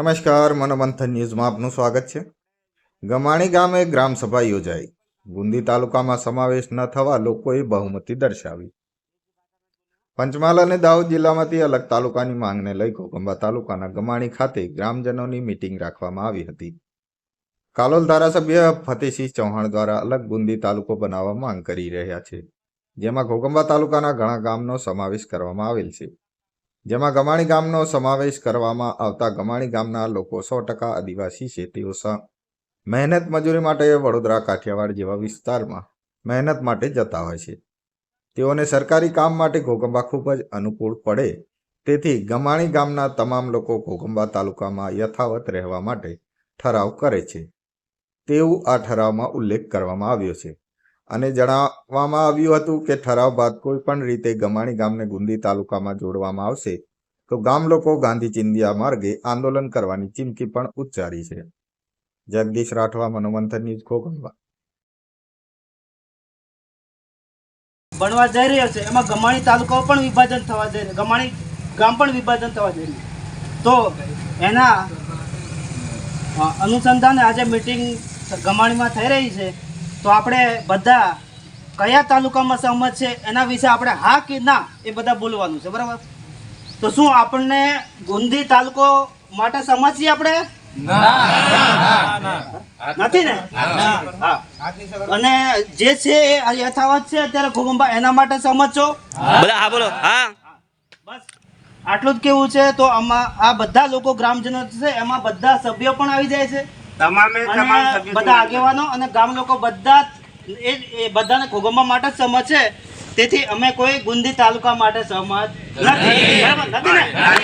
નમસ્કાર, મનોમંથન ન્યૂઝમાં આપનું સ્વાગત છે. ગમાણી ગામે ગ્રામસભા યોજાઈ. ગુંદી તાલુકામાં સમાવેશ ન થવા લોકોએ બહુમતી દર્શાવી. પંચમહાલ અને દાહોદ જિલ્લામાંથી અલગ તાલુકાની માંગને લઈ કોકંબા તાલુકાના ગમાણી ખાતે ગ્રામજનોની મીટિંગ રાખવામાં આવી હતી. કાલોલ ધારાસભ્ય ફતેહસિંહ ચૌહાણ દ્વારા અલગ ગુંદી તાલુકો બનાવવા માંગ કરી રહ્યા છે, જેમાં ઘોગંબા તાલુકાના ઘણા ગામનો સમાવેશ કરવામાં આવેલ છે. જેમાં ગમાણી ગામનો સમાવેશ કરવામાં આવતા ગમાણી ગામના લોકો સો ટકા આદિવાસી છે તેઓ મહેનત મજૂરી માટે વડોદરા, કાઠિયાવાડ જેવા વિસ્તારમાં મહેનત માટે જતા હોય છે. તેઓને સરકારી કામ માટે ઘોગંબા ખૂબ જ અનુકૂળ પડે. તેથી ગમાણી ગામના તમામ લોકો ઘોગંબા તાલુકામાં યથાવત રહેવા માટે ઠરાવ કરે છે. તેવું આ ઠરાવમાં ઉલ્લેખ કરવામાં આવ્યો છે. અને જણાવવામાં આવ્યું હતું કે ઠરાવ બાદ કોઈ પણ રીતે ગમાણી ગામને ગુંદી તાલુકામાં જોડવામાં આવશે. તો ગામ લોકો ગાંધી ચિંધિયા માર્ગે આંદોલન કરવાની ચીમકી પણ ઉચ્ચારી છે. જગદીશ રાઠવા, મનોમંથન ન્યૂઝ ઘોગંબા બનવા જઈ રહ્યો છે. એમાં ગમાણી તાલુકો પણ વિભાજન થવા જઈ રહ્યો ગમાણી ગામ પણ વિભાજન થવા જઈ રહ્યું તો એના અનુસંધાને આજે મિટિંગ ગમાણીમાં થઈ રહી છે. તો આપણે બધા કયા તાલુકામાં સહમત છે એના વિશે આપણે હા કે ના એ બધા બોલવાનું છે બરાબર? તો શું આપણને ગુંદી તાલુકો માટે સહમત છીએ આપણે નથી ને? હા. અને જે છે એ યથાવત છે અત્યારે ભૂકંપ એના માટે સહમત છો? બધા હા બોલો. હા. બસ. આટલું જ કેવું છે તો આમાં આ બધા લોકો ગ્રામજનો છે એમાં બધા સભ્યો પણ આવી જાય છે. તમામે તમામ બધા આગેવાનો અને ગામ લોકો બધા એ એ બધાને ખોગમવા માટે જ સહમત છે. તેથી અમે કોઈ ગુંદી તાલુકા માટે સહમત નથી. બરાબર? નથી